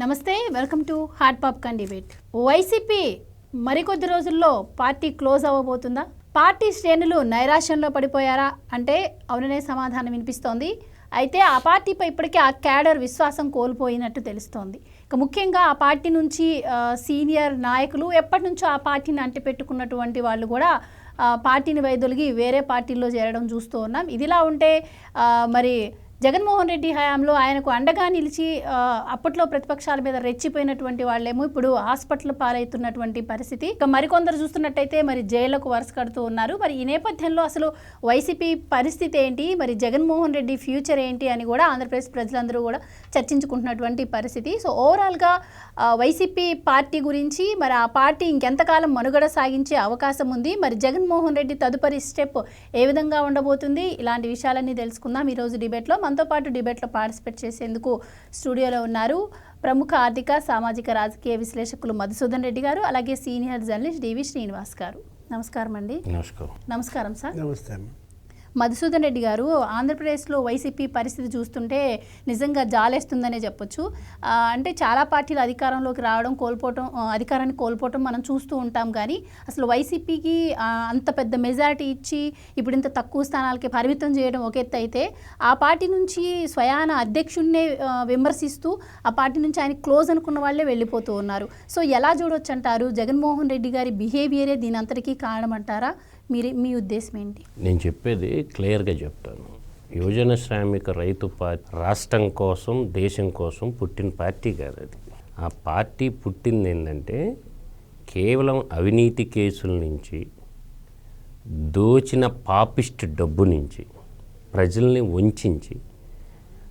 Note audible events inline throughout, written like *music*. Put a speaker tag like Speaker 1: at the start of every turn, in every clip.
Speaker 1: నమస్తే welcome to hot popcorn debate. YCP మరికొద్ది రోజుల్లో పార్టీ క్లోజ్ అవ్వబోతుందా? పార్టీ శ్రేణులు నైరాశ్యంలో పడిపోయారా? అంటే అవుననే సమాధానం వినిపిస్తోంది. అయితే ఆ పార్టీపై ఇప్పటికే ఆ క్యాడర్ విశ్వాసం కోల్పోయినట్టు తెలుస్తోంది. ఇక ముఖ్యంగా ఆ పార్టీ నుంచి సీనియర్ నాయకులు ఎప్పటి నుంచో ఆ పార్టీని అంటిపెట్టుకున్నటువంటి వాళ్ళు కూడా పార్టీని వైదొలిగి వేరే పార్టీల్లో చేరడం చూస్తూ ఉన్నాం. ఇదిలా ఉంటే మరి జగన్మోహన్ రెడ్డి హయాంలో ఆయనకు అండగా నిలిచి అప్పట్లో ప్రతిపక్షాల మీద రెచ్చిపోయినటువంటి వాళ్ళేమో ఇప్పుడు హాస్పిటల్ పాలవుతున్నటువంటి పరిస్థితి. ఇక మరికొందరు చూస్తున్నట్టయితే మరి జైళ్ళకు వరుస కడుతూ ఉన్నారు. మరి ఈ నేపథ్యంలో అసలు వైసీపీ పరిస్థితి ఏంటి? మరి జగన్మోహన్ రెడ్డి ఫ్యూచర్ ఏంటి అని కూడా ఆంధ్రప్రదేశ్ ప్రజలందరూ కూడా చర్చించుకుంటున్నటువంటి పరిస్థితి. సో ఓవరాల్గా వైసీపీ పార్టీ గురించి మరి ఆ పార్టీ ఇంకెంతకాలం మనుగడ సాగించే అవకాశం ఉంది. మరి జగన్మోహన్ రెడ్డి తదుపరి స్టెప్ ఏ విధంగా ఉండబోతుంది? ఇలాంటి విషయాలన్నీ తెలుసుకుందాం ఈరోజు డిబేట్లో. మనతో పాటు డిబేట్లో పార్టిసిపేట్ చేసేందుకు స్టూడియోలో ఉన్నారు ప్రముఖ ఆర్థిక సామాజిక రాజకీయ విశ్లేషకులు మధుసూదన్ రెడ్డి గారు అలాగే సీనియర్ జర్నలిస్ట్ డివి శ్రీనివాస్ గారు. నమస్కారం అండి
Speaker 2: నమస్కారం.
Speaker 1: నమస్కారం సార్.
Speaker 3: నమస్తే
Speaker 1: మధుసూదన్ రెడ్డి గారు ఆంధ్రప్రదేశ్లో వైసీపీ పరిస్థితి చూస్తుంటే నిజంగా జాలేస్తుందనే చెప్పొచ్చు. అంటే చాలా పార్టీలు అధికారంలోకి రావడం కోల్పోవటం అధికారాన్ని కోల్పోవటం మనం చూస్తూ ఉంటాం. కానీ అసలు వైసీపీకి అంత పెద్ద మెజారిటీ ఇచ్చి ఇప్పుడు ఇంత తక్కువ స్థానాలకి పరిమితం చేయడం ఒక ఎత్తు అయితే ఆ పార్టీ నుంచి స్వయాన అధ్యక్షుడినే విమర్శిస్తూ ఆ పార్టీ నుంచి ఆయన క్లోజ్ అనుకున్న వాళ్ళే వెళ్ళిపోతూ ఉన్నారు. సో ఎలా చూడొచ్చు అంటారు జగన్మోహన్ రెడ్డి గారి బిహేవియరే దీని అంతటికీ కారణం అంటారా మీరు మీ ఉద్దేశం ఏంటి?
Speaker 2: నేను చెప్పేది క్లియర్గా చెప్తాను. యువజన శ్రామిక రైతు పార్టీ రాష్ట్రం కోసం దేశం కోసం పుట్టిన పార్టీ కాదు అది. ఆ పార్టీ పుట్టింది ఏంటంటే కేవలం అవినీతి కేసుల నుంచి దోచిన పాపిస్ట్ డబ్బు నుంచి ప్రజల్ని వంచి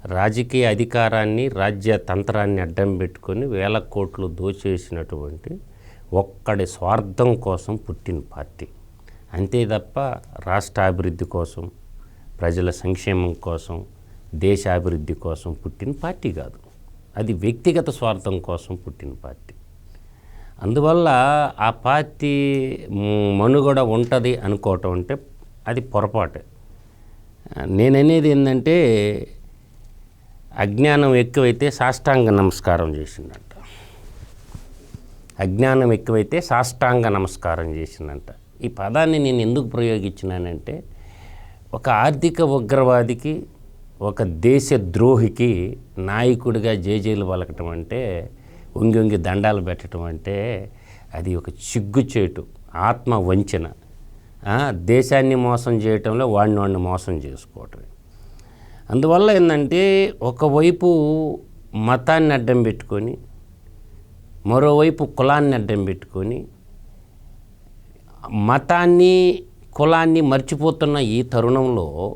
Speaker 2: రాజకీయ అధికారాన్ని రాజ్య తంత్రాన్ని అడ్డం పెట్టుకొని వేల కోట్లు దోచేసినటువంటి ఒక్కడి స్వార్థం కోసం పుట్టిన పార్టీ. అంతే తప్ప రాష్ట్ర అభివృద్ధి కోసం ప్రజల సంక్షేమం కోసం దేశ అభివృద్ధి కోసం పుట్టిన పార్టీ కాదు. అది వ్యక్తిగత స్వార్థం కోసం పుట్టిన పార్టీ. అందువల్ల ఆ పార్టీ మనుగడ ఉంటుంది అనుకోవటం అంటే అది పొరపాటే. నేననేది ఏంటంటే అజ్ఞానం ఎక్కువైతే సాష్టాంగ నమస్కారం చేసిందంట. అజ్ఞానం ఎక్కువైతే సాష్టాంగ నమస్కారం చేసిందంట. ఈ పదాన్ని నేను ఎందుకు ప్రయోగించినానంటే ఒక ఆర్థిక ఉగ్రవాదికి ఒక దేశ ద్రోహికి నాయకుడిగా జేజేలు పలకటం అంటే ఉంగి వంగి దండాలు పెట్టడం అంటే అది ఒక చిగ్గుచేటు ఆత్మ వంచన. దేశాన్ని మోసం చేయటంలో వాడిని వాడిని మోసం చేసుకోవటం అందువల్ల ఏంటంటే ఒకవైపు మతాన్ని అడ్డం పెట్టుకొని మరోవైపు కులాన్ని అడ్డం పెట్టుకొని మతాన్ని కులాన్ని మర్చిపోతున్న ఈ తరుణంలో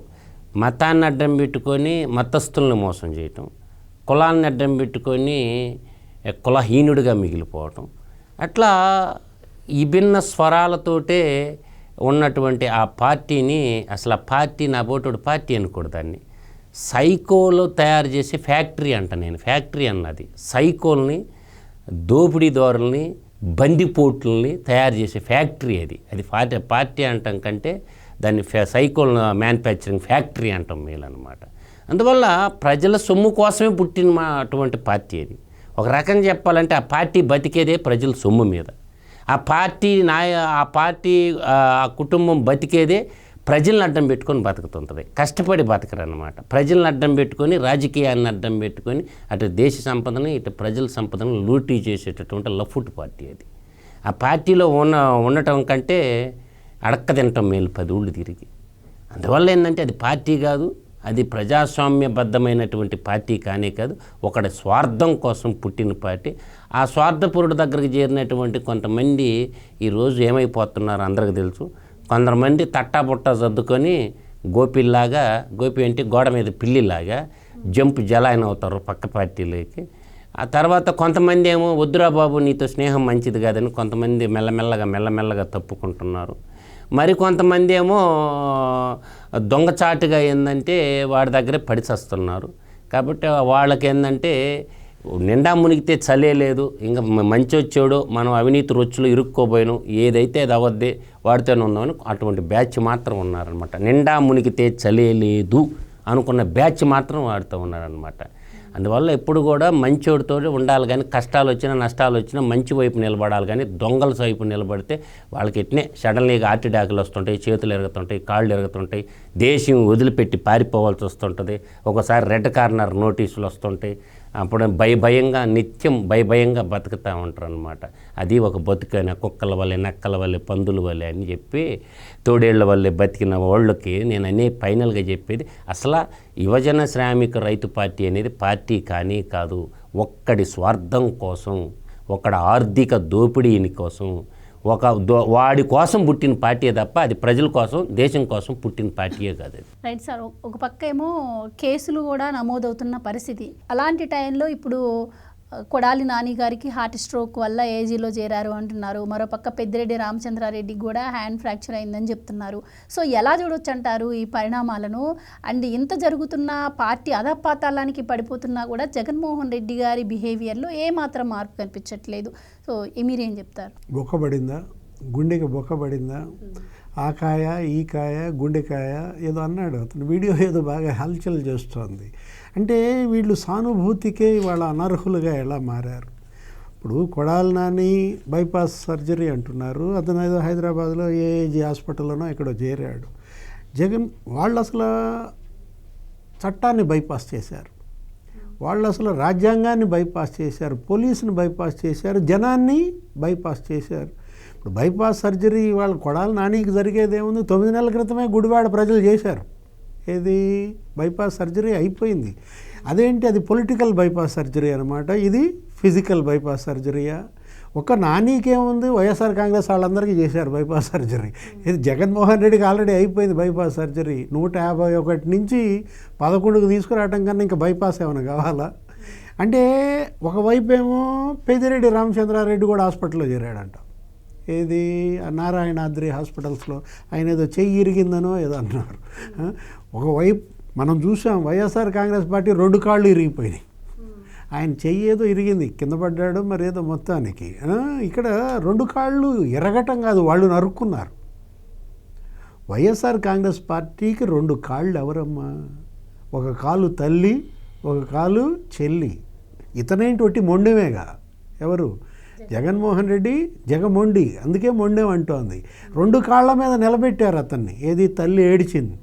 Speaker 2: మతాన్ని అడ్డం పెట్టుకొని మతస్థుల్ని మోసం చేయటం కులాన్ని అడ్డం పెట్టుకొని కులహీనుడిగా మిగిలిపోవటం అట్లా విభిన్న స్వరాలతోటే ఉన్నటువంటి ఆ పార్టీని అసలు ఆ పార్టీ నా బోటుడు పార్టీ అనకూడదు దాన్ని. సైకోలు తయారు చేసే ఫ్యాక్టరీ అంట నేను ఫ్యాక్టరీ అన్నది. సైకోల్ని దోపిడీదారుల్ని బందిపోట్లని తయారు చేసే ఫ్యాక్టరీ అది. అది పార్టీ పార్టీ అంటాం కంటే దాన్ని ఫ్యా సైకోల్ మ్యానుఫ్యాక్చరింగ్ ఫ్యాక్టరీ అంటాం మేలన్నమాట అందువల్ల ప్రజల సొమ్ము కోసమే పుట్టిన మా అటువంటి పార్టీ అది. ఒక రకం చెప్పాలంటే ఆ పార్టీ బతికేదే ప్రజల సొమ్ము మీద. ఆ పార్టీ నాయ ఆ పార్టీ ఆ కుటుంబం బతికేదే ప్రజలను అడ్డం పెట్టుకొని బతుకుతుంటుంది. కష్టపడి బతకరన్నమాట. ప్రజలను అడ్డం పెట్టుకొని రాజకీయాన్ని అడ్డం పెట్టుకొని అటు దేశ సంపదని ఇటు ప్రజల సంపదను లూటీ చేసేటటువంటి లఫుట్ పార్టీ అది. ఆ పార్టీలో ఉన్న ఉండటం కంటే అడక్క తినటం మేలు పది ఊళ్ళు తిరిగి. అందువల్ల ఏంటంటే అది పార్టీ కాదు అది ప్రజాస్వామ్యబద్ధమైనటువంటి పార్టీ కానే కాదు ఒకటి స్వార్థం కోసం పుట్టిన పార్టీ. ఆ స్వార్థపురుడు దగ్గరికి చేరినటువంటి కొంతమంది ఈరోజు ఏమైపోతున్నారు అందరికి తెలుసు. కొందరు తట్టా బుట్ట సర్దుకొని గోపిల్లాగా గోపి అంటే గోడ మీద పిల్లిలాగా జంప్ జలాయన అవుతారు పక్క పార్టీలోకి. ఆ తర్వాత కొంతమంది ఏమో వద్దురా బాబు నీతో స్నేహం మంచిది కాదని కొంతమంది మెల్లమెల్లగా మెల్లమెల్లగా తప్పుకుంటున్నారు. మరి కొంతమంది ఏమో దొంగచాటుగా ఏంటంటే వాడి దగ్గరే పడిచేస్తున్నారు కాబట్టి వాళ్ళకి ఏంటంటే నిండా మునిగితే చలే లేదు. ఇంకా మంచి వచ్చాడు. మనం అవినీతి రొచ్చులు ఇరుక్కోపోయాను ఏదైతే అది అవద్దే వాడితోనే ఉన్నామని అటువంటి బ్యాచ్ మాత్రం ఉన్నారనమాట నిండా మునిగితే చలే లేదు అనుకున్న బ్యాచ్ మాత్రం వాడుతూ ఉన్నారనమాట అందువల్ల ఎప్పుడు కూడా మంచోడితో ఉండాలి కానీ కష్టాలు వచ్చినా నష్టాలు వచ్చినా మంచి వైపు నిలబడాలి కానీ దొంగల వైపు నిలబడితే వాళ్ళకి ఎట్నే సడన్లీగా హార్ట్ అటాకులు వస్తుంటాయి చేతులు ఎరుగుతుంటాయి కాళ్ళు ఎరుగుతుంటాయి దేశం వదిలిపెట్టి పారిపోవాల్సి వస్తుంటుంది. ఒకసారి రెడ్ కార్నర్ నోటీసులు వస్తుంటాయి. అప్పుడు భయభయంగా నిత్యం భయభయంగా బతుకుతూ ఉంటారు అనమాట అది ఒక బతుకైన కుక్కల వల్లే నక్కల వల్లే పందుల వల్లే అని చెప్పి తోడేళ్ళ వల్లే బతికిన వాళ్ళకి నేను అనే ఫైనల్గా చెప్పేది అసలు యువజన శ్రామిక రైతు పార్టీ అనేది పార్టీ కానీ కాదు ఒక్కడి స్వార్థం కోసం ఒకడి ఆర్థిక దోపిడీని కోసం ఒక దో వాడి కోసం పుట్టిన పార్టీ తప్ప అది ప్రజల కోసం దేశం కోసం పుట్టిన పార్టీయే కాదు
Speaker 1: రైట్ సార్ ఒక- పక్క ఏమో కేసులు కూడా నమోదవుతున్న పరిస్థితి. అలాంటి టైంలో ఇప్పుడు కొడాలి నాని గారికి హార్ట్ స్ట్రోక్ వల్ల ఏజీలో చేరారు అంటున్నారు. మరోపక్క పెద్దిరెడ్డి రామచంద్రారెడ్డి కూడా హ్యాండ్ ఫ్రాక్చర్ అయిందని చెప్తున్నారు. సో ఎలా చూడొచ్చు అంటారు ఈ పరిణామాలను? అండ్ ఇంత జరుగుతున్న పార్టీ అధపాతాళానికి పడిపోతున్నా కూడా జగన్మోహన్ రెడ్డి గారి బిహేవియర్లో ఏమాత్రం మార్పు కనిపించట్లేదు. సో మీరేం చెప్తారు?
Speaker 3: బొక్కబడిందా? గుండెకి బొక్కబడిందా? ఆ కాయ ఈ కాయ గుండెకాయ ఏదో అన్నాడు అతను. వీడియో ఏదో బాగా హల్చల్ చేస్తోంది. అంటే వీళ్ళు సానుభూతికే వాళ్ళ అనర్హులుగా ఎలా మారారు? ఇప్పుడు కొడాలి నాని బైపాస్ సర్జరీ అంటున్నారు. అతను ఏదో హైదరాబాద్లో ఏఏజీ హాస్పిటల్లోనో ఎక్కడో చేరాడు. జగన్ వాళ్ళు అసలు చట్టాన్ని బైపాస్ చేశారు. వాళ్ళు అసలు రాజ్యాంగాన్ని బైపాస్ చేశారు. పోలీసుని బైపాస్ చేశారు. జనాన్ని బైపాస్ చేశారు. ఇప్పుడు బైపాస్ సర్జరీ వాళ్ళ కొడాలి నానికి జరిగేది ఏముంది? తొమ్మిది నెలల క్రితమే గుడివాడ ప్రజలు చేశారు. ఏది? బైపాస్ సర్జరీ అయిపోయింది. అదేంటి? అది పొలిటికల్ బైపాస్ సర్జరీ అనమాట ఇది ఫిజికల్ బైపాస్ సర్జరీయా? ఒక నానీకేముంది? వైఎస్ఆర్ కాంగ్రెస్ వాళ్ళందరికీ చేశారు బైపాస్ సర్జరీ. ఇది జగన్మోహన్ రెడ్డికి ఆల్రెడీ అయిపోయింది బైపాస్ సర్జరీ. నూట యాభై ఒకటి నుంచి పదకొండుకు తీసుకురావటం కన్నా ఇంకా బైపాస్ ఏమైనా కావాలా? అంటే ఒకవైపు ఏమో పెదిరెడ్డి రామచంద్రారెడ్డి కూడా హాస్పిటల్లో చేరాడంట. ఏది? నారాయణాద్రి హాస్పిటల్స్లో. ఆయన ఏదో చెయ్యి ఇరిగిందనో ఏదో అన్నారు. ఒకవైపు మనం చూసాం వైఎస్ఆర్ కాంగ్రెస్ పార్టీ రెండు కాళ్ళు ఇరిగిపోయినాయి. ఆయన చెయ్యి ఏదో ఇరిగింది కింద పడ్డాడు మరి ఏదో మొత్తానికి. ఇక్కడ రెండు కాళ్ళు ఎరగటం కాదు వాళ్ళు నరుక్కున్నారు. వైఎస్ఆర్ కాంగ్రెస్ పార్టీకి రెండు కాళ్ళు ఎవరమ్మా? ఒక కాలు తల్లి ఒక కాలు చెల్లి. ఇతనేంటి ఒట్టి మొండమేగా? ఎవరు? జగన్మోహన్ రెడ్డి జగమొండి. అందుకే మొండెం అంటోంది. రెండు కాళ్ళ మీద నిలబెట్టారు అతన్ని. ఏది? తల్లి ఏడిచింది.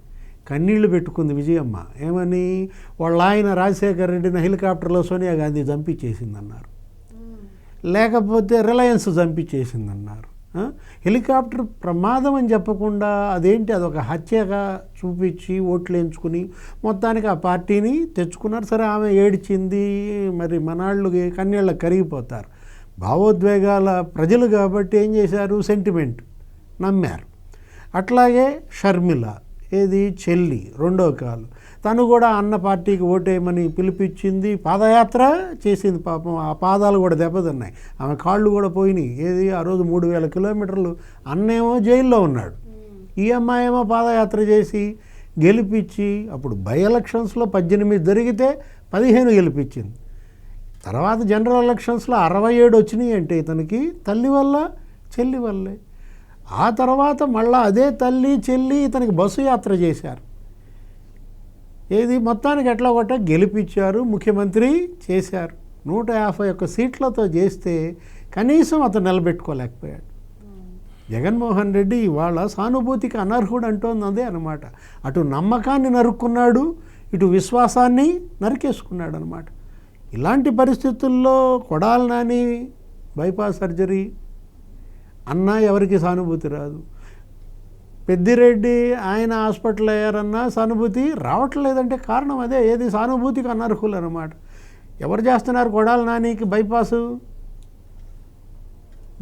Speaker 3: కన్నీళ్ళు పెట్టుకుంది విజయమ్మ. ఏమని? వాళ్ళ ఆయన రాజశేఖర రెడ్డిని హెలికాప్టర్లో సోనియా గాంధీ చంపించేసిందన్నారు. లేకపోతే రిలయన్స్ చంపించేసిందన్నారు. హెలికాప్టర్ ప్రమాదం అని చెప్పకుండా అదేంటి? అదొక హత్యగా చూపించి ఓట్లు ఎంచుకుని మొత్తానికి ఆ పార్టీని తెచ్చుకున్నారు. సరే ఆమె ఏడిచింది. మరి మనాళ్ళు కన్నీళ్ళకి కరిగిపోతారు. భావోద్వేగాల ప్రజలు కాబట్టి ఏం చేశారు? సెంటిమెంట్ నమ్మారు. అట్లాగే షర్మిల ఏది? చెల్లి రెండో కాలు. తను కూడా అన్న పార్టీకి ఓటేయమని పిలిపించింది. పాదయాత్ర చేసింది పాపం. ఆ పాదాలు కూడా దెబ్బతిన్నాయి. ఆమె కాళ్ళు కూడా పోయినాయి. ఏది? ఆ రోజు మూడు వేల కిలోమీటర్లు. అన్నేమో జైల్లో ఉన్నాడు. ఈ అమ్మాయి ఏమో పాదయాత్ర చేసి గెలిపించి అప్పుడు బై ఎలక్షన్స్లో పద్దెనిమిది జరిగితే పదిహేను గెలిపించింది. తర్వాత జనరల్ ఎలక్షన్స్లో అరవై ఏడు వచ్చినాయి అంటే ఇతనికి తల్లి వల్ల చెల్లి వల్లే. ఆ తర్వాత మళ్ళా అదే తల్లి చెల్లి ఇతనికి బస్సు యాత్ర చేశారు. ఏది మొత్తానికి ఎట్లా కొట్ట గెలిపించారు ముఖ్యమంత్రి చేశారు. నూట యాభై ఒక్క సీట్లతో చేస్తే కనీసం అతను నిలబెట్టుకోలేకపోయాడు. జగన్మోహన్ రెడ్డి ఇవాళ సానుభూతికి అనర్హుడు అంటోంది అదే అనమాట అటు నమ్మకాన్ని నరుక్కున్నాడు ఇటు విశ్వాసాన్ని నరికేసుకున్నాడు అనమాట ఇలాంటి పరిస్థితుల్లో కొడాలి నాని బైపాస్ సర్జరీ అన్నా ఎవరికి సానుభూతి రాదు. పెద్దిరెడ్డి ఆయన హాస్పిటల్ అయ్యారన్నా సానుభూతి రావట్లేదంటే కారణం అదే ఏది సానుభూతికి అనర్హులు అనమాట ఎవరు చేస్తున్నారు కొడాల నానికి బైపాసు?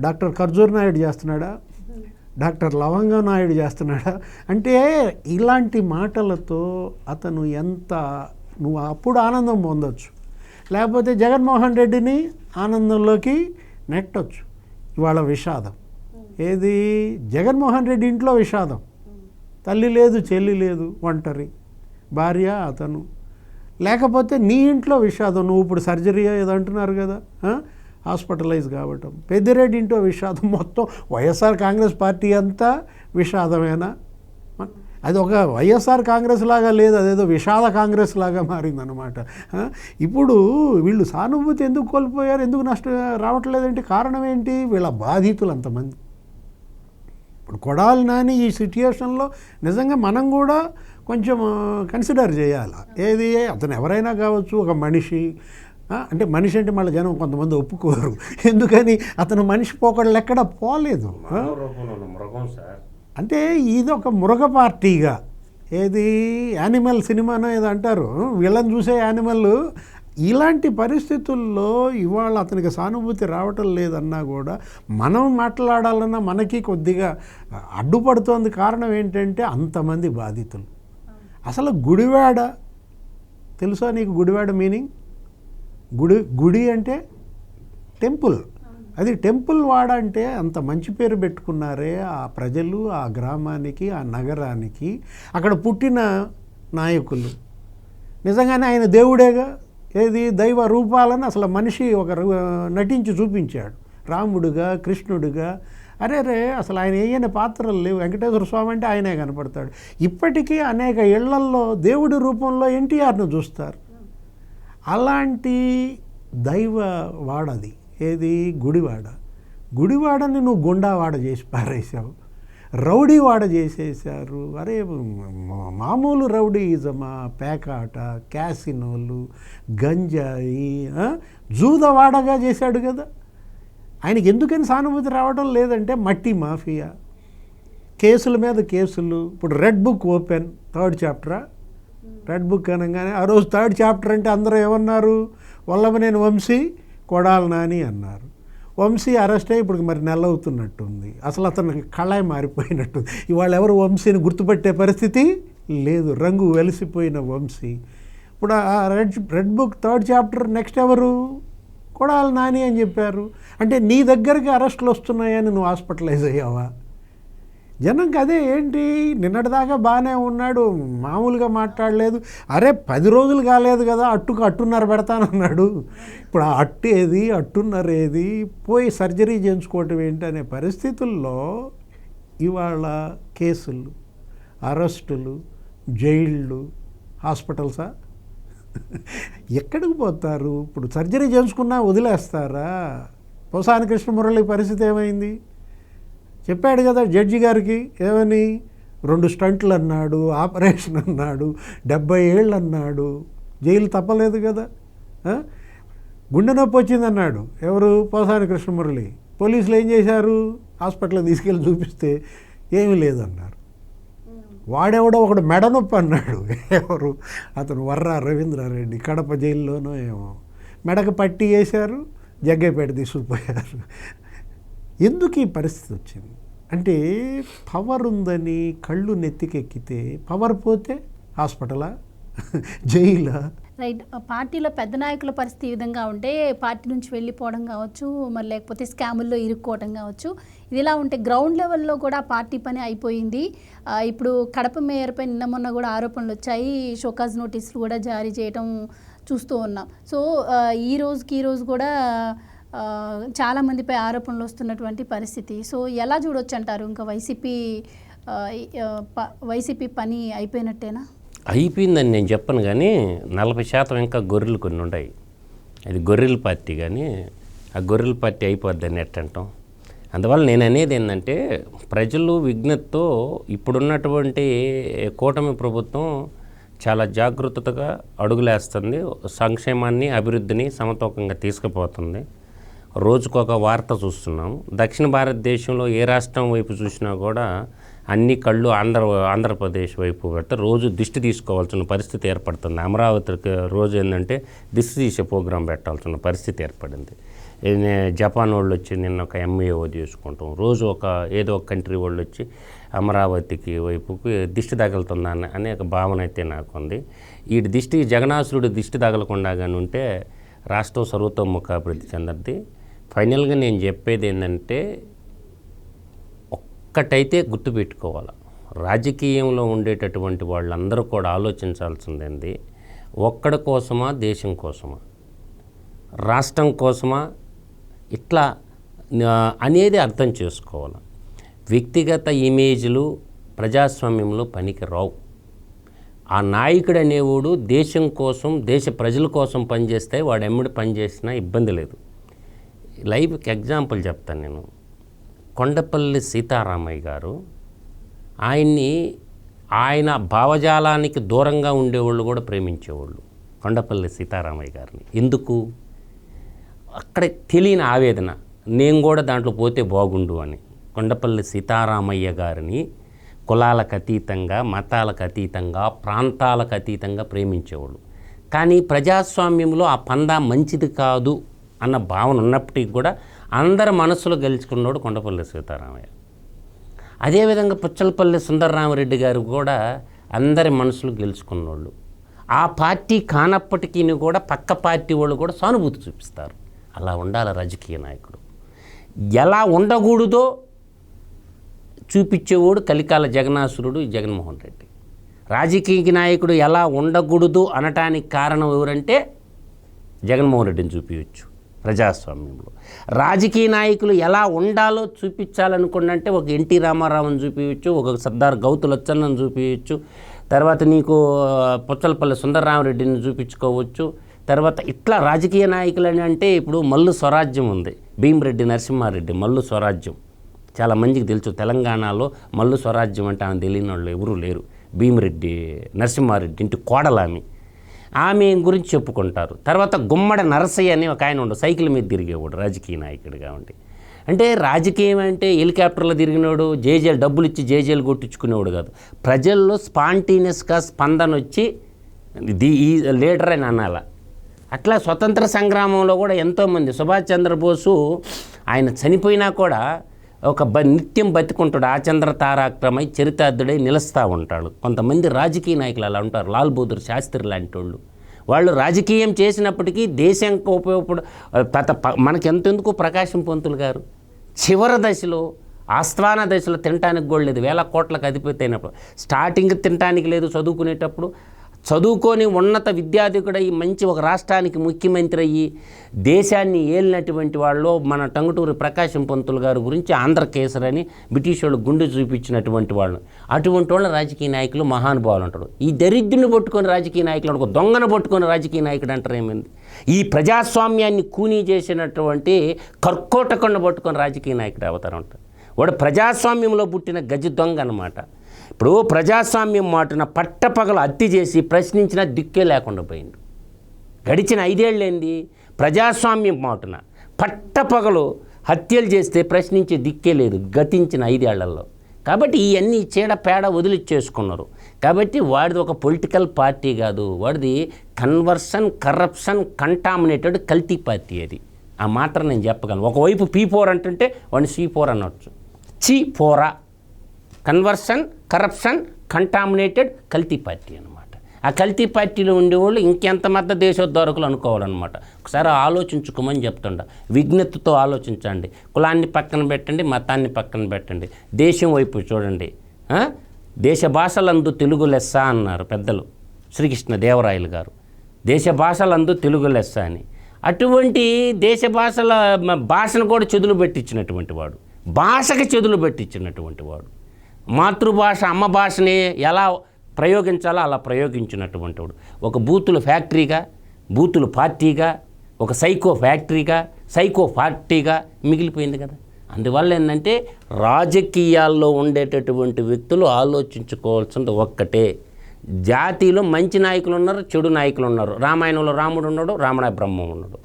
Speaker 3: డాక్టర్ ఖర్జూర్ నాయుడు చేస్తున్నాడా? డాక్టర్ లవంగ నాయుడు చేస్తున్నాడా? అంటే ఇలాంటి మాటలతో అతను ఎంత నువ్వు అప్పుడు ఆనందం పొందొచ్చు. లేకపోతే జగన్మోహన్ రెడ్డిని ఆనందంలోకి నెట్టొచ్చు. ఇవాళ విషాదం. ఏది? జగన్మోహన్ రెడ్డి ఇంట్లో విషాదం. తల్లి లేదు చెల్లి లేదు ఒంటరి. భార్య అతను. లేకపోతే నీ ఇంట్లో విషాదం. నువ్వు ఇప్పుడు సర్జరీ ఏదో అంటున్నారు కదా హాస్పిటలైజ్ కావటం. పెద్దిరెడ్డి ఇంట్లో విషాదం మొత్తం వైఎస్ఆర్ కాంగ్రెస్ పార్టీ అంతా విషాదమేనా? అది ఒక వైఎస్ఆర్ కాంగ్రెస్ లాగా లేదు అదేదో విషాద కాంగ్రెస్ లాగా మారిందనమాట ఇప్పుడు వీళ్ళు సానుభూతి ఎందుకు కోల్పోయారు ఎందుకు నష్టం రావట్లేదంటే కారణం ఏంటి? వీళ్ళ బాధితులు అంతమంది. ఇప్పుడు కొడాలి నాని ఈ సిచ్యుయేషన్లో నిజంగా మనం కూడా కొంచెం కన్సిడర్ చేయాలి? ఏది? అతను ఎవరైనా కావచ్చు ఒక మనిషి అంటే మనిషి అంటే మళ్ళీ జనం కొంతమంది ఒప్పుకోరు. *laughs* ఎందుకని? అతను మనిషి పోకడలు ఎక్కడ పోలేదు.
Speaker 2: మృగం సార్
Speaker 3: అంటే ఇది ఒక మృగ పార్టీగా. ఏది యానిమల్ సినిమానో ఏదో అంటారు. వీళ్ళని చూసే యానిమల్ ఇలాంటి పరిస్థితుల్లో ఇవాళ అతనికి సానుభూతి రావటం లేదన్నా కూడా మనం మాట్లాడాలన్నా మనకి కొద్దిగా అడ్డుపడుతోంది కారణం ఏంటంటే అంతమంది బాధితులు. అసలు గుడివాడ తెలుసా నీకు గుడివాడ మీనింగ్? గుడి గుడి అంటే టెంపుల్. అది టెంపుల్ వాడ అంటే అంత మంచి పేరు పెట్టుకున్నారే ఆ ప్రజలు ఆ గ్రామానికి ఆ నగరానికి. అక్కడ పుట్టిన నాయకులు. నిజంగానే ఆయన దేవుడేగా? ఏది? దైవ రూపాలను అసలు మనిషి ఒక నటించి చూపించాడు. రాముడుగా కృష్ణుడుగా. అరే రే అసలు ఆయన వేయని పాత్రలు లేవు. వెంకటేశ్వర స్వామి అంటే ఆయనే కనపడతాడు. ఇప్పటికీ అనేక ఇళ్ళల్లో దేవుడి రూపంలో ఎన్టీఆర్ను చూస్తారు. అలాంటి దైవ వాడది. ఏది? గుడివాడ. గుడివాడని నువ్వు గుండావాడ చేసి పారేశావు. రౌడీవాడ చేసేసారు అరే మా- మామూలు రౌడీయిజమా? పేకాట క్యాసినోలు గంజాయి జూదవాడగా చేశాడు కదా. ఆయనకి ఎందుకని సానుభూతి రావడం లేదంటే మట్టి మాఫియా. కేసుల మీద కేసులు. ఇప్పుడు రెడ్ బుక్ ఓపెన్ థర్డ్ చాప్టరా? రెడ్ బుక్ అనగానే ఆ రోజు థర్డ్ చాప్టర్ అంటే అందరూ ఏమన్నారు? వల్లభనేని వంశీ కొడాలి నాని అన్నారు. వంశీ అరెస్ట్ అయ్యి ఇప్పుడు మరి నెల అవుతున్నట్టుంది అసలు అతను కళాయి మారిపోయినట్టుంది. ఇవాళ ఎవరు వంశీని గుర్తుపెట్టే పరిస్థితి లేదు. రంగు వెలిసిపోయిన వంశీ. ఇప్పుడు ఆ red red book third chapter next ఎవరు? కొడాలి నాని అని చెప్పారు. అంటే నీ దగ్గరికి అరెస్టులు వస్తున్నాయని నువ్వు హాస్పిటలైజ్ అయ్యావా? జనంకి అదే ఏంటి? నిన్నటిదాకా బాగానే ఉన్నాడు మామూలుగా మాట్లాడలేదు. అరే పది రోజులు కాలేదు కదా అట్టుకు అట్టున్నర పెడతానన్నాడు ఇప్పుడు ఆ అట్టు ఏది అట్టున్నర ఏది పోయి సర్జరీ చేయించుకోవటం ఏంటి అనే పరిస్థితుల్లో ఇవాళ కేసులు అరెస్టులు జైళ్ళు హాస్పిటల్సా? ఎక్కడికి పోతారు? ఇప్పుడు సర్జరీ చేయించుకున్నా వదిలేస్తారా? పోసాని కృష్ణమురళి పరిస్థితి ఏమైంది? చెప్పాడు కదా జడ్జి గారికి ఏమని? రెండు స్టంట్లు అన్నాడు ఆపరేషన్ అన్నాడు డెబ్బై ఏళ్ళు అన్నాడు జైలు తప్పలేదు కదా గుండె నొప్పి వచ్చింది అన్నాడు. ఎవరు? పోసాని కృష్ణమురళి. పోలీసులు ఏం చేశారు? హాస్పిటల్కి తీసుకెళ్ళి చూపిస్తే ఏమీ లేదన్నారు. వాడెవడో ఒకడు మెడ నొప్పి అన్నాడు. ఎవరు? అతను వర్రా రవీంద్రారెడ్డి కడప జైల్లోనో ఏమో. మెడకు పట్టి వేశారు జగ్గైపేట తీసుకుపోయారు. ఎందుకు ఈ పరిస్థితి వచ్చింది? అంటే పవర్ ఉందని కళ్ళు నెత్తికెక్కితే పవర్ పోతే హాస్పిటలా *laughs* జైలా?
Speaker 1: రైట్ పార్టీలో పెద్ద నాయకుల పరిస్థితి ఈ విధంగా ఉంటే పార్టీ నుంచి వెళ్ళిపోవడం కావచ్చు మరి లేకపోతే స్కాముల్లో ఇరుక్కోవడం కావచ్చు. ఇది ఇలా ఉంటే గ్రౌండ్ లెవెల్లో కూడా పార్టీ పని అయిపోయింది. ఇప్పుడు కడప మేయర్పై నిన్న మొన్న కూడా ఆరోపణలు వచ్చాయి. షోకాజ్ నోటీసులు కూడా జారీ చేయడం చూస్తూ ఉన్నాం. సో ఈ రోజుకి ఈ రోజు కూడా చాలామందిపై ఆరోపణలు వస్తున్నటువంటి పరిస్థితి. సో ఎలా చూడొచ్చు అంటారు ఇంకా వైసీపీ ప- వైసీపీ పని అయిపోయినట్టేనా?
Speaker 2: అయిపోయిందని నేను చెప్పను కానీ నలభై శాతం ఇంకా గొర్రెలు కొన్ని ఉన్నాయి అది గొర్రెల పార్టీ కానీ ఆ గొర్రెల పార్టీ అయిపోద్దని ఎట్టంటాం. అందువల్ల నేను అనేది ఏంటంటే ప్రజలు విజ్ఞతతో ఇప్పుడున్నటువంటి కూటమి ప్రభుత్వం చాలా జాగ్రత్తగా అడుగులేస్తుంది సంక్షేమాన్ని అభివృద్ధిని సమతూకంగా తీసుకుపోతుంది. రోజుకొక వార్త చూస్తున్నాం. దక్షిణ భారతదేశంలో ఏ రాష్ట్రం వైపు చూసినా కూడా అన్ని కళ్ళు ఆంధ్ర ఆంధ్రప్రదేశ్ వైపు పెడితే రోజు దిష్టి తీసుకోవాల్సిన పరిస్థితి ఏర్పడుతుంది. అమరావతికి రోజు ఏంటంటే దిష్టి తీసే ప్రోగ్రాం పెట్టాల్సిన పరిస్థితి ఏర్పడింది. జపాన్ వాళ్ళు వచ్చి నిన్న ఒక ఎంఏఓ తీసుకుంటాం రోజు ఒక ఏదో ఒక కంట్రీ వాళ్ళు వచ్చి అమరావతికి వైపుకి దిష్టి తగులుతుందని అనే ఒక భావన అయితే నాకు ఉంది ఈ దిష్టి జగనాసురుడు దిష్టి తగలకుండా కానీ ఉంటే రాష్ట్రం సర్వతోముఖ అభివృద్ధి చెందద్ది. ఫైనల్గా నేను చెప్పేది ఏంటంటే ఒక్కటైతే గుర్తుపెట్టుకోవాలి రాజకీయంలో ఉండేటటువంటి వాళ్ళందరూ కూడా ఆలోచించాల్సిందండి ఏంది ఒక్కడి కోసమా దేశం కోసమా? రాష్ట్రం కోసమా? ఇట్లా అనేది అర్థం చేసుకోవాలి. వ్యక్తిగత ఇమేజ్లు ప్రజాస్వామ్యంలో పనికి రావు ఆ నాయకుడు అనేవాడు దేశం కోసం దేశ ప్రజల కోసం పనిచేస్తే వాడు ఎమ్మడి పనిచేసినా ఇబ్బంది లేదు. లైవ్కి ఎగ్జాంపుల్ చెప్తాను నేను. కొండపల్లి సీతారామయ్య గారు ఆయన్ని ఆయన భావజాలానికి దూరంగా ఉండేవాళ్ళు కూడా ప్రేమించేవాళ్ళు కొండపల్లి సీతారామయ్య గారిని. ఎందుకు? అక్కడ తెలియని ఆవేదన. నేను కూడా దాంట్లో పోతే బాగుండు అని. కొండపల్లి సీతారామయ్య గారిని కులాలకు అతీతంగా మతాలకు అతీతంగా ప్రాంతాలకు అతీతంగా ప్రేమించేవాళ్ళు. కానీ ప్రజాస్వామ్యంలో ఆ పందా మంచిది కాదు అన్న భావన ఉన్నప్పటికీ కూడా అందరి మనసులో గెలుచుకున్నాడు కొండపల్లి సీతారామయ్య. అదేవిధంగా పుచ్చలపల్లి సుందరరామరెడ్డి గారు కూడా అందరి మనసులు గెలుచుకున్నోళ్ళు. ఆ పార్టీ కానప్పటికీ కూడా పక్క పార్టీ వాళ్ళు కూడా సానుభూతి చూపిస్తారు. అలా ఉండాలి రాజకీయ నాయకుడు. ఎలా ఉండకూడదో చూపించేవాడు కలికాల జగన్నాసురుడు జగన్మోహన్ రెడ్డి. రాజకీయ నాయకుడు ఎలా ఉండకూడదు అనటానికి కారణం ఎవరంటే జగన్మోహన్ రెడ్డిని చూపించచ్చు ప్రజాస్వామ్యంలో. రాజకీయ నాయకులు ఎలా ఉండాలో చూపించాలనుకున్నంటే ఒక ఎన్టీ రామారావుని చూపించవచ్చు ఒక సర్దార్ గౌతు లచ్చన్నను చూపించవచ్చు తర్వాత నీకు పుచ్చలపల్లి సుందరరామరెడ్డిని చూపించుకోవచ్చు తర్వాత ఇట్లా రాజకీయ నాయకులు అని అంటే ఇప్పుడు మల్లు స్వరాజ్యం ఉంది. భీమరెడ్డి నరసింహారెడ్డి మల్లు స్వరాజ్యం. చాలా మందికి తెలుసు తెలంగాణలో మల్లు స్వరాజ్యం అంటే ఆమె తెలియని వాళ్ళు ఎవరూ లేరు. భీమరెడ్డి నరసింహారెడ్డి ఇంటి కోడలామి ఆమె గురించి చెప్పుకుంటారు. తర్వాత గుమ్మడ నరసయ్య అని ఒక ఆయన ఉండు సైకిల్ మీద తిరిగేవాడు రాజకీయ నాయకుడిగా ఉండి అంటే రాజకీయం అంటే హెలికాప్టర్లో తిరిగినోడు జేజేలు డబ్బులు ఇచ్చి జేజేలు కొట్టించుకునేవాడు కాదు. ప్రజల్లో స్పాంటీనియస్గా స్పందన వచ్చి ది ఈ లీడర్ అని అనాల. అట్లా స్వతంత్ర సంగ్రామంలో కూడా ఎంతోమంది సుభాష్ చంద్రబోసు ఆయన చనిపోయినా కూడా ఒక బ నిత్యం బతికుంటాడు. ఆచంద్ర తారాక్రమై చరితార్థుడై నిలుస్తూ ఉంటాడు. కొంతమంది రాజకీయ నాయకులు అలా ఉంటారు. లాల్ బహదూర్ శాస్త్రి లాంటి వాళ్ళు. వాళ్ళు రాజకీయం చేసినప్పటికీ దేశానికి ఉపయోగపడ తత ప- మనకెంతెందుకు ప్రకాశం పంతులు గారు? చివరి దశలో ఆస్థాన దశలో తినటానికి కూడా లేదు. వేల కోట్లకు అధిపతి అయినప్పుడు స్టార్టింగ్ తినటానికి లేదు చదువుకునేటప్పుడు. చదువుకొని ఉన్నత విద్యాధికుడై మంచి ఒక రాష్ట్రానికి ముఖ్యమంత్రి అయ్యి దేశాన్ని ఏలినటువంటి వాళ్ళు మన టంగుటూరి ప్రకాశం పంతులు గారి గురించి ఆంధ్రకేసరి అని బ్రిటిష్ వాళ్ళు గుండె చూపించినటువంటి వాళ్ళు. అటువంటి వాళ్ళ రాజకీయ నాయకులు మహానుభావులు అంటారు. ఈ దరిద్రుని పట్టుకొని రాజకీయ నాయకులు ఒక దొంగను పట్టుకొని రాజకీయ నాయకుడు అంటారు ఏమైంది? ఈ ప్రజాస్వామ్యాన్ని కూనీ చేసినటువంటి కర్కోటకుండా పట్టుకొని రాజకీయ నాయకుడు అవుతారు వాడు ప్రజాస్వామ్యంలో పుట్టిన గజ దొంగ అనమాట ఇప్పుడు ప్రజాస్వామ్యం మాటున పట్టపగలు హత్య చేసి ప్రశ్నించిన దిక్కే లేకుండా పోయింది. గడిచిన ఐదేళ్ళేంది? ప్రజాస్వామ్యం మాటున పట్టపగలు హత్యలు చేస్తే ప్రశ్నించే దిక్కే లేదు గతించిన ఐదేళ్ళలో. కాబట్టి ఇవన్నీ చీడ పేడ వదిలిచ్చేసుకున్నారు. కాబట్టి వాడిది ఒక పొలిటికల్ పార్టీ కాదు. వాడిది కన్వర్షన్ కరప్షన్ కంటామినేటెడ్ కల్తీ పార్టీ అది. ఆ మాత్రం నేను చెప్పగలను. ఒకవైపు పీ ఫోర్ అంటుంటే వాడిని సి ఫోర్ అనవచ్చు చి ఫోరా. కన్వర్షన్ కరప్షన్ కంటామినేటెడ్ కల్తీ పార్టీ అనమాట ఆ కల్తీ పార్టీలో ఉండేవాళ్ళు ఇంకెంత మధ్య దేశోద్ధారకులు అనుకోవాలన్నమాట. ఒకసారి ఆలోచించుకోమని చెప్తుండ. విజ్ఞతతో ఆలోచించండి. కులాన్ని పక్కన పెట్టండి మతాన్ని పక్కన పెట్టండి. దేశం వైపు చూడండి. దేశ భాషలందు తెలుగు లెస్స అన్నారు పెద్దలు శ్రీకృష్ణ దేవరాయలు గారు. దేశ భాషలందు తెలుగు లెస్స అని. అటువంటి దేశ భాషల భాషను కూడా చెదులు పెట్టించినటువంటి వాడు. భాషకు చెదులు పెట్టించినటువంటి వాడు. మాతృభాష అమ్మ భాషని ఎలా ప్రయోగించాలో అలా ప్రయోగించినటువంటి వాడు. ఒక బూతుల ఫ్యాక్టరీగా బూతుల పార్టీగా ఒక సైకో ఫ్యాక్టరీగా సైకో పార్టీగా మిగిలిపోయింది కదా. అందువల్ల ఏంటంటే రాజకీయాల్లో ఉండేటటువంటి వ్యక్తులు ఆలోచించుకోవాల్సింది ఒక్కటే. జాతిలో మంచి నాయకులు ఉన్నారు చెడు నాయకులు ఉన్నారు. రామాయణంలో రాముడు ఉన్నాడు రామణ బ్రహ్మ ఉన్నాడు.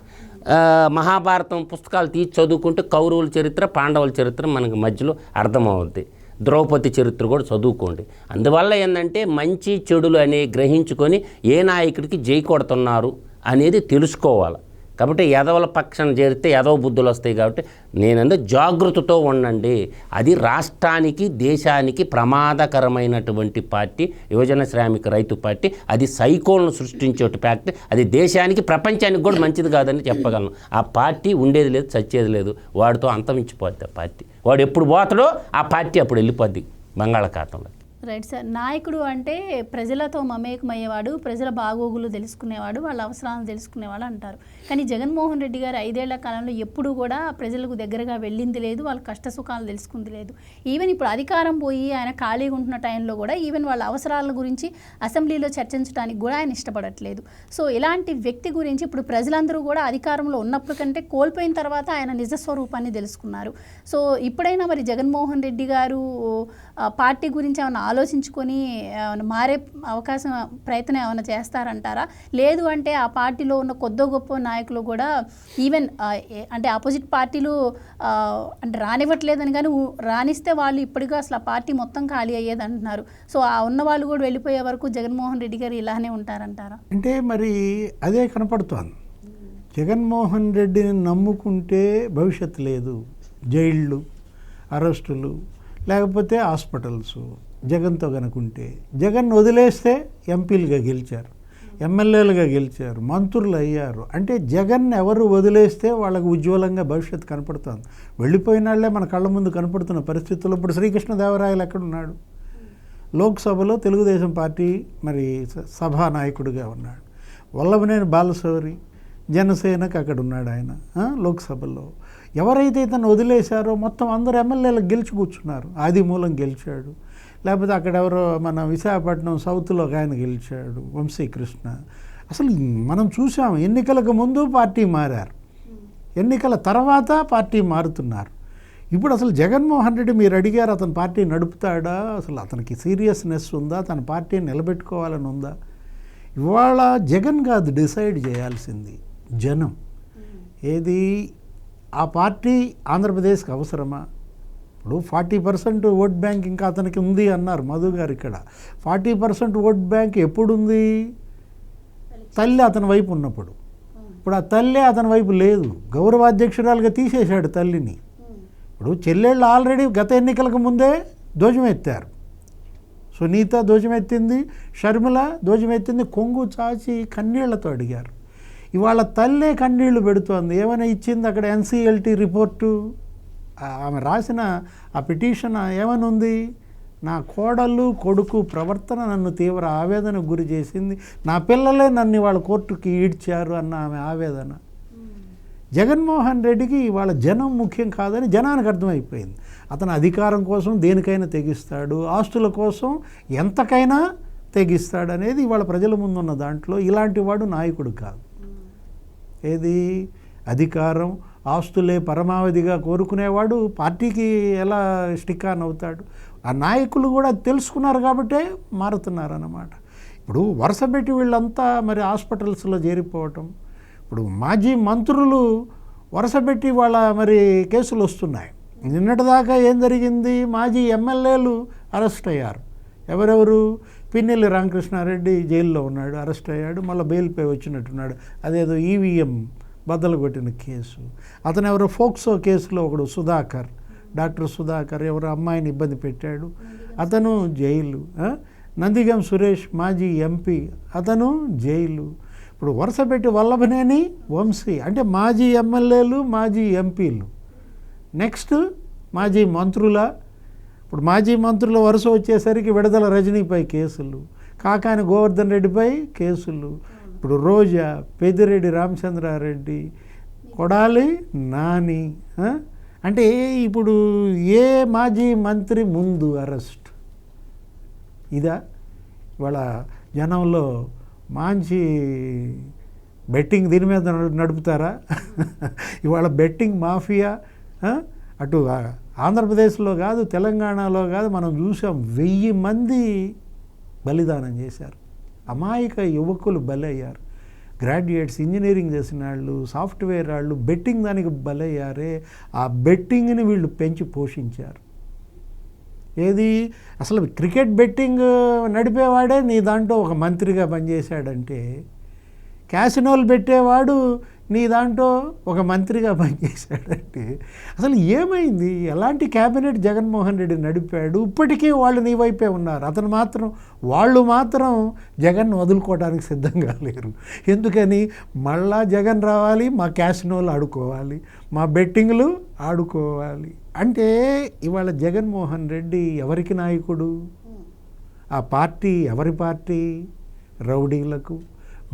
Speaker 2: మహాభారతం పుస్తకాలు తీసి చదువుకుంటే కౌరవుల చరిత్ర పాండవుల చరిత్ర మనకు మధ్యలో అర్థమవుద్ది. ద్రౌపది చరిత్ర కూడా చదువుకోండి. అందువల్ల ఏంటంటే మంచి చెడులు అనే గ్రహించుకొని ఏ నాయకుడికి జై కొడుతున్నారు అనేది తెలుసుకోవాలి. కాబట్టి ఎదవల పక్షం చేరితే ఎదవ బుద్ధులు వస్తాయి కాబట్టి నేనందు జాగ్రత్తతో ఉండండి. అది రాష్ట్రానికి దేశానికి ప్రమాదకరమైనటువంటి పార్టీ యువజన శ్రామిక రైతు పార్టీ. అది సైకోలను సృష్టించే పార్టీ అది దేశానికి ప్రపంచానికి కూడా మంచిది కాదని చెప్పగలను. ఆ పార్టీ ఉండేది లేదు చచ్చేది లేదు. వాడితో అంతమించిపోద్ది ఆ పార్టీ. వాడు ఎప్పుడు పోతాడో ఆ పార్టీ అప్పుడు వెళ్ళిపోద్ది బంగాళాఖాతంలో.
Speaker 1: Right sir. నాయకుడు అంటే ప్రజలతో మమేకమయ్యేవాడు ప్రజల బాగోగులు తెలుసుకునేవాడు వాళ్ళ అవసరాలను తెలుసుకునేవాడు అంటారు. కానీ జగన్మోహన్ రెడ్డి గారు ఐదేళ్ళ కాలంలో ఎప్పుడు కూడా ప్రజలకు దగ్గరగా వెళ్ళింది లేదు వాళ్ళ కష్ట సుఖాలు తెలుసుకుంది లేదు. ఈవెన్ ఇప్పుడు అధికారం పోయి ఆయన ఖాళీగా ఉంటున్న టైంలో కూడా ఈవెన్ వాళ్ళ అవసరాల గురించి అసెంబ్లీలో చర్చించడానికి కూడా ఆయన ఇష్టపడట్లేదు. సో ఇలాంటి వ్యక్తి గురించి ఇప్పుడు ప్రజలందరూ కూడా అధికారంలో ఉన్నప్పుడు కంటే కోల్పోయిన తర్వాత ఆయన నిజ స్వరూపాన్ని తెలుసుకున్నారు. సో ఇప్పుడైనా మరి జగన్మోహన్ రెడ్డి గారు పార్టీ గురించి ఏమైనా ఆలోచించుకొని మారే అవకాశం ప్రయత్నం ఏమైనా చేస్తారంటారా? లేదు అంటే ఆ పార్టీలో ఉన్న కొద్దో గొప్ప నాయకులు కూడా ఈవెన్ అంటే ఆపోజిట్ పార్టీలు అంటే రానివ్వట్లేదని కానీ రాణిస్తే రానిస్తే వాళ్ళు ఇప్పటికీ అసలు ఆ పార్టీ మొత్తం ఖాళీ అయ్యేది అంటున్నారు సో ఆ ఉన్న వాళ్ళు కూడా వెళ్ళిపోయే వరకు జగన్మోహన్ రెడ్డి గారు ఇలానే ఉంటారంటారా?
Speaker 3: అంటే మరి అదే కనపడుతోంది. జగన్మోహన్ రెడ్డిని నమ్ముకుంటే భవిష్యత్తు లేదు. జైళ్ళు అరెస్టులు లేకపోతే హాస్పిటల్స్. జగన్తో కనుకుంటే జగన్ వదిలేస్తే ఎంపీలుగా గెలిచారు. ఎమ్మెల్యేలుగా గెలిచారు. మంత్రులు అయ్యారు. అంటే జగన్ ఎవరు వదిలేస్తే వాళ్ళకి ఉజ్వలంగా భవిష్యత్తు కనపడుతుంది. వెళ్ళిపోయిన వాళ్ళే మన కళ్ళ ముందు కనపడుతున్న పరిస్థితుల్లో ఇప్పుడు శ్రీకృష్ణదేవరాయలు ఎక్కడున్నాడు? లోక్సభలో తెలుగుదేశం పార్టీ మరి స- సభా నాయకుడిగా ఉన్నాడు. వల్లభనేని బాలశౌరి జనసేనకు అక్కడ ఉన్నాడు ఆయన లోక్సభలో. ఎవరైతే ఇతను వదిలేశారో మొత్తం అందరు ఎమ్మెల్యేలు గెలిచి కూర్చున్నారు. ఆది మూలం గెలిచాడు. లేకపోతే అక్కడ ఎవరో మన విశాఖపట్నం సౌత్లో ఒక ఆయన గెలిచాడు వంశీకృష్ణ అసలు మనం చూసాం ఎన్నికలకు ముందు పార్టీ మారారు. ఎన్నికల తర్వాత పార్టీ మారుతున్నారు. ఇప్పుడు అసలు జగన్మోహన్ రెడ్డి మీరు అడిగారు అతను పార్టీ నడుపుతాడా? అసలు అతనికి సీరియస్నెస్ ఉందా? తన పార్టీని నిలబెట్టుకోవాలని ఉందా? ఇవాళ జగన్ కాదు డిసైడ్ చేయాల్సింది జనం. ఏది? ఆ పార్టీ ఆంధ్రప్రదేశ్కి అవసరమా? ఇప్పుడు ఫార్టీ పర్సెంట్ ఓట్ బ్యాంక్ ఇంకా అతనికి ఉంది అన్నారు మధు గారు ఇక్కడ. ఫార్టీ పర్సెంట్ ఓట్ బ్యాంక్ ఎప్పుడుంది? తల్లి అతని వైపు ఉన్నప్పుడు. ఇప్పుడు ఆ తల్లి అతని వైపు లేదు. గౌరవాధ్యక్షురాలుగా తీసేశాడు తల్లిని. ఇప్పుడు చెల్లెళ్ళు ఆల్రెడీ గత ఎన్నికలకు ముందే ధ్వజమెత్తారు. సునీత ధ్వజమెత్తింది షర్మిల ధ్వజమెత్తింది కొంగు చాచి కన్నీళ్ళతో అడిగారు. ఇవాళ తల్లే కన్నీళ్ళు పెడుతోంది. ఏమైనా ఇచ్చింది అక్కడ ఎన్సీఎల్టీ రిపోర్టు? ఆమె రాసిన ఆ పిటిషన్ ఏమనుంది నా కోడలు కొడుకు ప్రవర్తన నన్ను తీవ్ర ఆవేదనకు గురి చేసింది. నా పిల్లలే నన్ను ఇవాళ కోర్టుకి ఈడ్చారు అన్న ఆమె ఆవేదన. జగన్మోహన్ రెడ్డికి ఇవాళ జనం ముఖ్యం కాదని జనానికి అర్థమైపోయింది. అతను అధికారం కోసం దేనికైనా తెగిస్తాడు. ఆస్తుల కోసం ఎంతకైనా తెగిస్తాడు అనేది ఇవాళ ప్రజల ముందున్న దాంట్లో ఇలాంటి వాడు నాయకుడు కాదు. ఏది? అధికారం. ఆస్తులే పరమావధిగా కోరుకునేవాడు పార్టీకి ఎలా స్టిక్ ఆన్ అవుతాడు? ఆ నాయకులు కూడా తెలుసుకున్నారు కాబట్టే మారుతున్నారు అన్నమాట ఇప్పుడు వరుస పెట్టి వీళ్ళంతా మరి హాస్పిటల్స్లో చేరిపోవటం. ఇప్పుడు మాజీ మంత్రులు వరుస పెట్టి వాళ్ళ మరి కేసులు వస్తున్నాయి. నిన్నటిదాకా ఏం జరిగింది? మాజీ ఎమ్మెల్యేలు అరెస్ట్ అయ్యారు. ఎవరెవరు? పిన్నెల్లి రామకృష్ణారెడ్డి జైల్లో ఉన్నాడు అరెస్ట్ అయ్యాడు మళ్ళీ బెయిల్పై వచ్చినట్టున్నాడు. అదేదో ఈవీఎం బద్దలు కొట్టిన కేసు. అతను ఎవరో ఫోక్సో కేసులో ఒకడు సుధాకర్ డాక్టర్ సుధాకర్ ఎవరో అమ్మాయిని ఇబ్బంది పెట్టాడు. అతను జైలు నందిగం సురేష్ మాజీ ఎంపీ అతను జైలు. ఇప్పుడు వరుస పెట్టి వల్లభనేని వంశీ అంటే మాజీ ఎమ్మెల్యేలు మాజీ ఎంపీలు. నెక్స్ట్ మాజీ మంత్రుల ఇప్పుడు మాజీ మంత్రుల వరుస వచ్చేసరికి విడుదల రజనీపై కేసులు కాకాని గోవర్ధన్ రెడ్డిపై కేసులు ఇప్పుడు రోజా పెద్దిరెడ్డి రామచంద్రారెడ్డి కొడాలి నాని అంటే ఇప్పుడు ఏ మాజీ మంత్రి ముందు అరెస్ట్? ఇదా? ఇవాళ జనంలో మంచి బెట్టింగ్ దీని మీద నడుపుతారా? ఇవాళ బెట్టింగ్ మాఫియా అటు ఆంధ్రప్రదేశ్లో కాదు తెలంగాణలో కాదు మనం చూసాం వెయ్యి మంది బలిదానం చేశారు. అమాయక యువకులు బలయ్యారు. గ్రాడ్యుయేట్స్ ఇంజనీరింగ్ చేసిన వాళ్ళు సాఫ్ట్వేర్ వాళ్ళు బెట్టింగ్ దానికి బలయ్యారే. ఆ బెట్టింగ్ని వీళ్ళు పెంచి పోషించారు. ఏది? అసలు క్రికెట్ బెట్టింగ్ నడిపేవాడే నీ దాంట్లో ఒక మంత్రిగా పనిచేశాడంటే క్యాసినోలు పెట్టేవాడు నీ దాంట్లో ఒక మంత్రిగా పనిచేశాడంటే అసలు ఏమైంది? ఎలాంటి క్యాబినెట్ జగన్మోహన్ రెడ్డి నడిపాడు? ఇప్పటికీ వాళ్ళు నీ వైపే ఉన్నారు. అతను మాత్రం వాళ్ళు మాత్రం జగన్ను వదులుకోవడానికి సిద్ధంగా లేరు. ఎందుకని? మళ్ళా జగన్ రావాలి మా క్యాసినోలు ఆడుకోవాలి మా బెట్టింగ్లు ఆడుకోవాలి. అంటే ఇవాళ జగన్మోహన్ రెడ్డి ఎవరికి నాయకుడు? ఆ పార్టీ ఎవరి పార్టీ? రౌడీలకు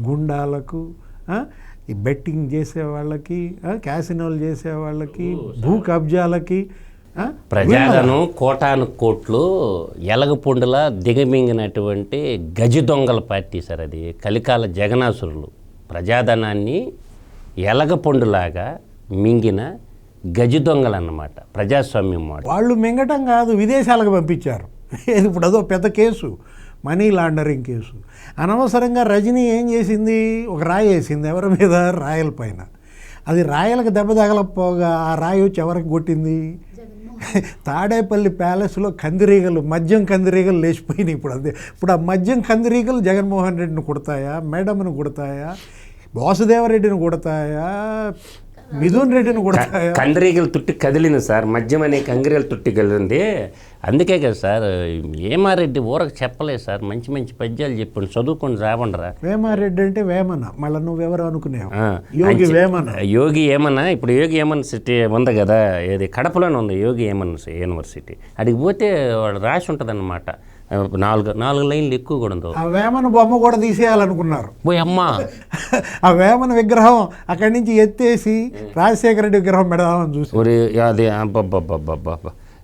Speaker 3: గుండాలకు ఈ బెట్టింగ్ చేసే వాళ్ళకి ఆ, క్యాసినోలు చేసే వాళ్ళకి భూ కబ్జాలకి ఆ,
Speaker 2: ప్రజలను కోటాను కోట్లు ఎలగపుండులా దిగమింగినటువంటి గజ దొంగల పార్టీ సార్ అది. కలికాల జగనాసురులు ప్రజాధనాన్ని ఎలగపొండులాగా మింగిన గజ దొంగలు అన్నమాట ప్రజాస్వామ్యం
Speaker 3: వాళ్ళు మింగటం కాదు విదేశాలకు పంపించారు. ఇది *laughs* ఇప్పుడు అదో పెద్ద కేసు. Money laundering case. అనవసరంగా రజనీ ఏం చేసింది? ఒక రాయి వేసింది. ఎవరి మీద? రాయల పైన. అది రాయలకు దెబ్బ తగలపోగా ఆ రాయి వచ్చి ఎవరికి కొట్టింది? తాడేపల్లి ప్యాలెస్లో కందిరీగలు మద్యం కందిరీగలు లేచిపోయినాయి ఇప్పుడు అదే ఇప్పుడు ఆ మద్యం కందిరీగలు జగన్మోహన్ రెడ్డిని కొడతాయా? మేడమ్ని కొడతాయా? వాసుదేవరెడ్డిని కొడతాయా? మిథున్ రెడ్డిని కొడతాయా?
Speaker 2: కందిరీగలు తుట్టి కదిలింది సార్. మద్యం అనే కందిరీగలు తుట్టి కదిలింది. అందుకే కదా సార్ ఏమారెడ్డి ఊరకు చెప్పలేదు సార్ మంచి మంచి పద్యాలు చెప్పండి చదువుకొని రావండరా.
Speaker 3: వేమారెడ్డి అంటే వేమన మళ్ళీ నువ్వెవరు అనుకునేవు.
Speaker 2: ఆ,
Speaker 3: యోగి వేమన.
Speaker 2: యోగి ఏమన్నా ఇప్పుడు యోగి ఏమన్ సిటీ ఉంది కదా ఏది కడపలోనే ఉంది యోగి ఏమన్ యూనివర్సిటీ. అడిగి పోతే వాడు రాసి ఉంటుంది అనమాట నాలుగు నాలుగు లైన్లు ఎక్కువ కూడా ఉంది
Speaker 3: ఆ వేమన బొమ్మ కూడా తీసేయాలనుకున్నారు.
Speaker 2: పోయి అమ్మా!
Speaker 3: ఆ వేమన విగ్రహం అక్కడి నుంచి ఎత్తేసి రాజశేఖర రెడ్డి విగ్రహం పెడదామని చూసి
Speaker 2: అది అబ్బబ్బబ్బబ్బబ్బ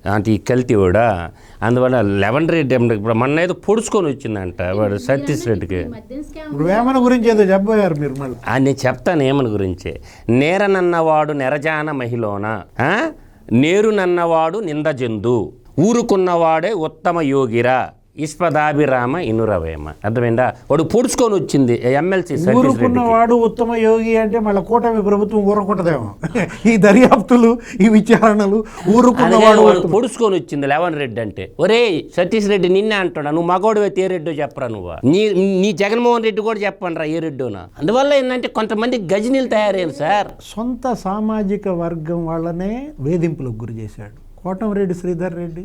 Speaker 2: అంటే ఈ కల్తీ కూడా అందువల్ల లెవెన్ రెడ్డి ఇప్పుడు మొన్న ఏదో పొడుచుకొని వచ్చిందంట వాడు సతీష్ రెడ్డికి.
Speaker 3: ఇప్పుడు వేమన గురించి ఏదో చెప్పబోయారు మీరు
Speaker 2: నేను చెప్తాను ఏమని గురించి. నేరనన్నవాడు నెరజాన మహిళన? ఆ? నేరునన్నవాడు నిందజందు. ఊరుకున్నవాడే ఉత్తమ యోగిరా. ఇష్పదాభిరామ ఇనురవేమ. అర్థమైందా? వాడు పొడుచుకొని వచ్చింది ఎమ్మెల్సీ
Speaker 3: ఊరుకున్నవాడు ఉత్తమ యోగి అంటే మళ్ళీ కూటమి ప్రభుత్వం ఊరకుంటదేమో ఈ దర్యాప్తులు ఈ విచారణలు ఊరుకున్నవాడు
Speaker 2: వాడు పొడుచుకొని వచ్చింది లెవెన్ రెడ్డి అంటే. ఒరే సతీష్ రెడ్డి నిన్నే అంటాడా నువ్వు మగోడు ఏ రెడ్డో చెప్పరా నువ్వు? నీ నీ జగన్మోహన్ రెడ్డి కూడా చెప్పండిరా ఏ రెడ్డోనా. అందువల్ల ఏంటంటే కొంతమంది గజనీలు తయారయ్యారు సార్.
Speaker 3: సొంత సామాజిక వర్గం వాళ్ళనే వేధింపులకు గురి చేశాడు. కోటంరెడ్డి శ్రీధర్ రెడ్డి?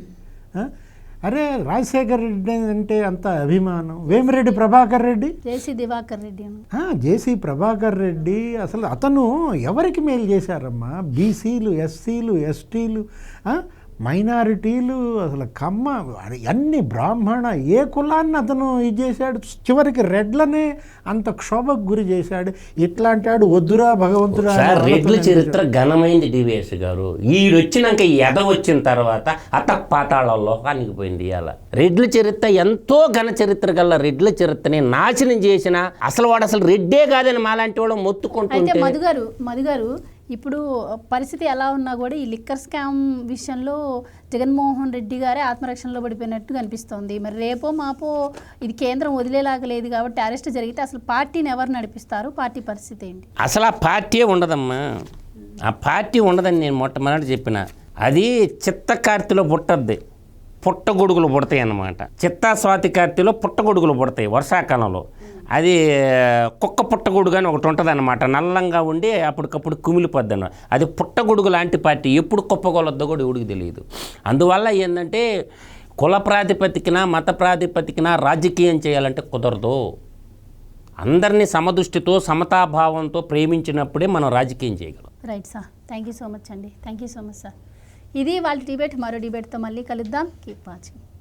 Speaker 3: అరే రాజశేఖర్ రెడ్డి అంటే అంత అభిమానం. Vemireddy Prabhakar Reddy?
Speaker 1: JC Diwakar Reddy
Speaker 3: JC Prabhakar Reddy. అసలు అతను ఎవరికి మేలు చేశారమ్మా? బీసీలు ఎస్సీలు ఎస్టీలు మైనారిటీలు అసలు కమ్మ అన్ని బ్రాహ్మణ ఏ కులాన్ని అతను ఇది చేశాడు? చివరికి రెడ్లనే అంత క్షోభకు గురి చేశాడు. ఇట్లాంటి వాడు వద్దురా భగవంతుడా
Speaker 2: రెడ్ల. చరిత్ర ఘనమైంది డివిఎస్ గారు. ఈడు వచ్చినాక ఈ ఎద వచ్చిన తర్వాత అతక్ పాతాళ లోకానికి పోయింది ఇవాళ రెడ్ల చరిత్ర ఎంతో ఘన చరిత్ర గల రెడ్ల చరిత్రని నాశనం చేసిన అసలు వాడు అసలు రెడ్డే కాదని మాలాంటి వాడు మొత్తుకుంటుంటే
Speaker 1: మధు గారు మధు గారు ఇప్పుడు పరిస్థితి ఎలా ఉన్నా కూడా ఈ లిక్కర్ స్కామ్ విషయంలో జగన్మోహన్ రెడ్డి గారే ఆత్మరక్షణలో పడిపోయినట్టు కనిపిస్తోంది. మరి రేపో మాపో ఇది కేంద్రం వదిలేలాగా లేదు కాబట్టి అరెస్ట్ జరిగితే అసలు పార్టీని ఎవరు నడిపిస్తారు? పార్టీ పరిస్థితి ఏంటి?
Speaker 2: అసలు ఆ పార్టీ ఉండదమ్మా. ఆ పార్టీ ఉండదని నేను మొట్టమొదటి చెప్పిన. అది చిత్తకార్తిలో పుట్టద్ది. పుట్టగొడుగులు పుడతాయి అన్నమాట చిత్తాస్వాతి కార్తీలో పుట్టగొడుగులు పుడతాయి వర్షాకాలంలో. అది కుక్క పుట్టగొడుగు అని ఒకటి ఉంటుంది అనమాట నల్లంగా ఉండి అప్పటికప్పుడు కుమిలిపోద్ది అది పుట్టగొడుగు లాంటి పార్టీ. ఎప్పుడు కుప్పగొలొద్దో కూడా ఎవడికి తెలియదు అందువల్ల ఏంటంటే కుల ప్రాతిపదికన మత ప్రాతిపదికన రాజకీయం చేయాలంటే కుదరదు. అందరినీ సమదృష్టితో సమతాభావంతో ప్రేమించినప్పుడే మనం రాజకీయం చేయగలం.
Speaker 1: Right sir. Thank you so much అండి. Thank you so much sir. ఇది వాళ్ళ డిబేట్ మరో డిబేట్తో మళ్ళీ కలుద్దాం. Keep watching.